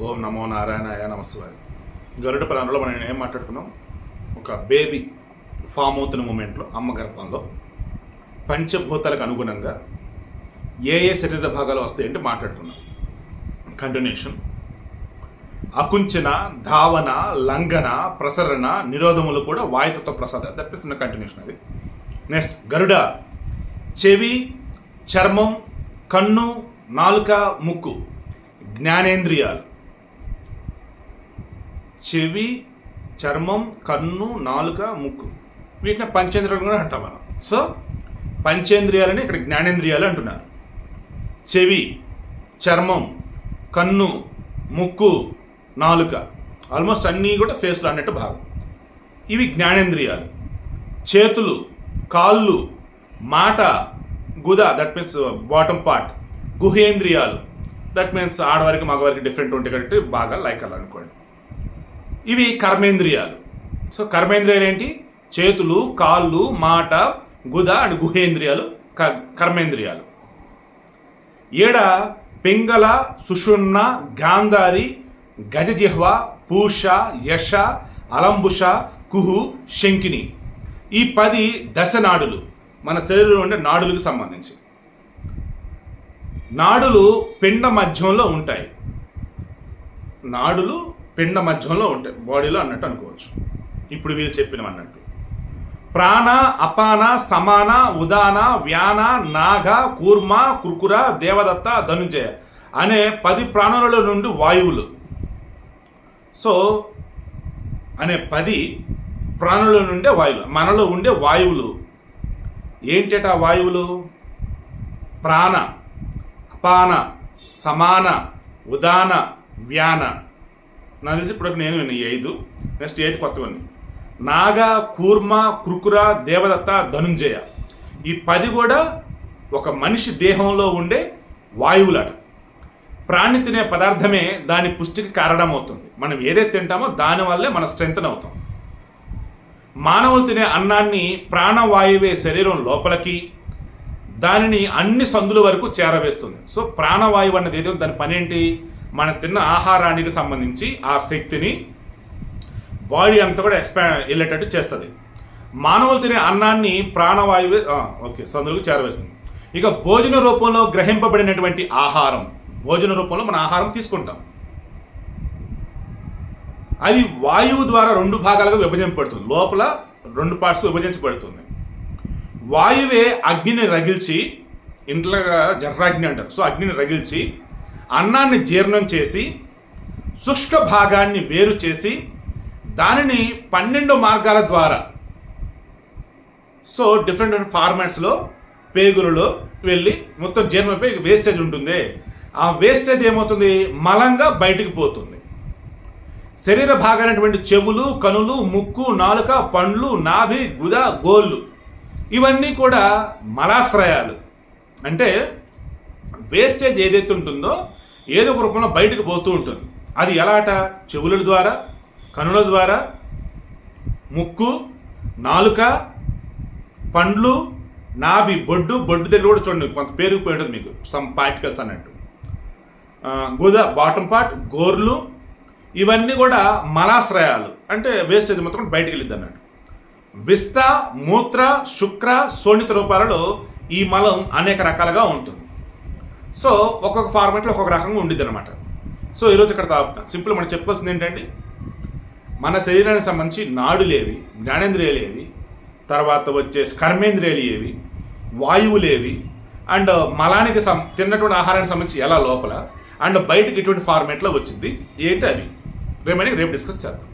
ఓం నమో నారాయణాయ నమస్వాయ. గరుడ ప్రాణంలో మనం ఏం మాట్లాడుకున్నాం? ఒక బేబీ ఫామ్ అవుతున్న మూమెంట్లో అమ్మ గర్భంలో పంచభూతాలకు అనుగుణంగా ఏ ఏ శరీర భాగాలు వస్తాయంటే మాట్లాడుకున్నాం. కంటిన్యూషన్ అకుంచన ధావన లంఘన ప్రసరణ నిరోధములు కూడా వాయుతత్వ ప్రసాద దట్ ఇస్ కంటిన్యూషన్ అది. నెక్స్ట్ గరుడ. చెవి చర్మం కన్ను నాలుక ముక్కు జ్ఞానేంద్రియాలు. చెవి చర్మం కన్ను నాలుక ముక్కు. వీటిని పంచేంద్రియాలు కూడా అంటాం మనం. సో పంచేంద్రియాలని ఇక్కడ జ్ఞానేంద్రియాలు అంటున్నారు. చెవి చర్మం కన్ను ముక్కు నాలుక. ఆల్మోస్ట్ అన్నీ కూడా ఫేస్లో అన్నట్టు భాగం ఇవి జ్ఞానేంద్రియాలు. చేతులు కాళ్ళు మాట గుద దట్ మీన్స్ బాటమ్ పార్ట్ గుహేంద్రియాలు. దట్ మీన్స్ ఆడవారికి మగవారికి డిఫరెంట్ ఉంటాయి కాబట్టి బాగా లైక్ అలా అనుకోండి. ఇవి కర్మేంద్రియాలు. సో కర్మేంద్రియాలు ఏంటి? చేతులు కాళ్ళు మాట గుద అండ్ గుహేంద్రియాలు క కర్మేంద్రియాలు. ఏడ పింగళ సుషుమ్న గాంధారి గజజిహ్వ పూష యశ అలంబుష కుహు శంకిని ఈ పది దశ నాడులు మన శరీరంలో ఉండే నాడులకు సంబంధించి. నాడులు పిండ మధ్యంలో ఉంటాయి. నాడులు పిండ మధ్యంలో ఉంటాయి బాడీలో అన్నట్టు అనుకోవచ్చు. ఇప్పుడు వీళ్ళు చెప్పినవి అన్నట్టు. ప్రాణ అపాన సమాన ఉదాన వ్యాన నాగ కూర్మ కుర్కుర దేవదత్త ధనుంజయ అనే పది ప్రాణులలో నుండి వాయువులు. సో అనే పది ప్రాణుల నుండే వాయువులు. మనలో ఉండే వాయువులు. ఏంటట వాయువులు? ప్రాణ అపాన సమాన ఉదాన వ్యాన. నాకు తెలిసి ఇప్పుడు నేను విన్నా ఈ ఐదు. నెక్స్ట్ ఏది కొత్తవన్నీ నాగ కూర్మ కృకుర దేవదత్త ధనుంజయ. ఈ పది కూడా ఒక మనిషి దేహంలో ఉండే వాయువులట. ప్రాణి తినే పదార్థమే దాని పుష్టికి కారణమవుతుంది. మనం ఏదైతే తింటామో దానివల్లే మన స్ట్రెంగ్త్ అవుతాం. మానవులు తినే అన్నాన్ని ప్రాణవాయువే శరీరం లోపలికి దానిని అన్ని సందుల వరకు చేరవేస్తుంది. సో ప్రాణవాయువు అన్నది ఏదో దాని పని ఏంటి మనం తిన్న ఆహారానికి సంబంధించి ఆ శక్తిని బాడీ అంతా కూడా ఎక్స్పా వెళ్ళేటట్టు చేస్తుంది. మానవులు తినే అన్నాన్ని ప్రాణవాయువే ఓకే సందులకు చేరవేస్తుంది. ఇక భోజన రూపంలో గ్రహింపబడినటువంటి ఆహారం భోజన రూపంలో మన ఆహారం తీసుకుంటాం. అది వాయువు ద్వారా రెండు భాగాలుగా విభజింపబడుతుంది. లోపల రెండు పార్ట్స్ విభజించబడుతుంది. వాయువే అగ్నిని రగిల్చి ఇంట్లో జర్రాగ్ని అంటారు. సో అగ్నిని రగిల్చి అన్నాన్ని జీర్ణం చేసి శుష్క భాగాన్ని వేరు చేసి దానిని పన్నెండు మార్గాల ద్వారా సో డిఫరెంట్ డిఫరెంట్ ఫార్మాట్స్లో పేగులలో వెళ్ళి మొత్తం జీర్ణమైపోయి వేస్టేజ్ ఉంటుంది. ఆ వేస్టేజ్ ఏమవుతుంది? మలంగా బయటికి పోతుంది. శరీర భాగాలైనటువంటి చెవులు కనులు ముక్కు నాలుక పండ్లు నాభి గుద గోళ్ళు ఇవన్నీ కూడా మలాశ్రయాలు. అంటే వేస్టేజ్ ఏదైతే ఉంటుందో ఏదో ఒక రూపంలో బయటకు పోతూ ఉంటుంది. అది ఎలాట? చెవుల ద్వారా కనుల ద్వారా ముక్కు నాలుక పండ్లు నాభి బొడ్డు బొడ్డు దగ్గర కూడా చూడండి కొంత పేరుకుపోయి ఉంటుంది మీకు సమ్ పార్టికల్స్ అన్నట్టు. ఆ, గుద బాటమ్ పార్ట్ గోర్లు ఇవన్నీ కూడా మలాశ్రయాలు. అంటే వేస్టేజ్ మొత్తం బయటికి వెళ్ళిద్ది అన్నట్టు. విస్త మూత్ర శుక్ర శోణిత రూపాలలో ఈ మలం అనేక రకాలుగా ఉంటుంది. సో ఒక్కొక్క ఫార్మాట్లో ఒక్కొక్క రకంగా ఉండిద్ది అనమాట సో ఈరోజు ఇక్కడ తాపుతాం. సింపుల్ మనం చెప్పుకోవాల్సింది ఏంటండి మన శరీరానికి సంబంధించి నాడులేవి జ్ఞానేంద్రియాలేవి తర్వాత వచ్చే కర్మేంద్రియాలు ఏవి వాయువులేవి అండ్ మలానికి సం తిన్నటువంటి ఆహారానికి సంబంధించి ఎలా లోపల అండ్ బయటకి ఇటువంటి ఫార్మేట్లో వచ్చింది ఏంటి అవి? రేపు రేపు డిస్కస్ చేద్దాం.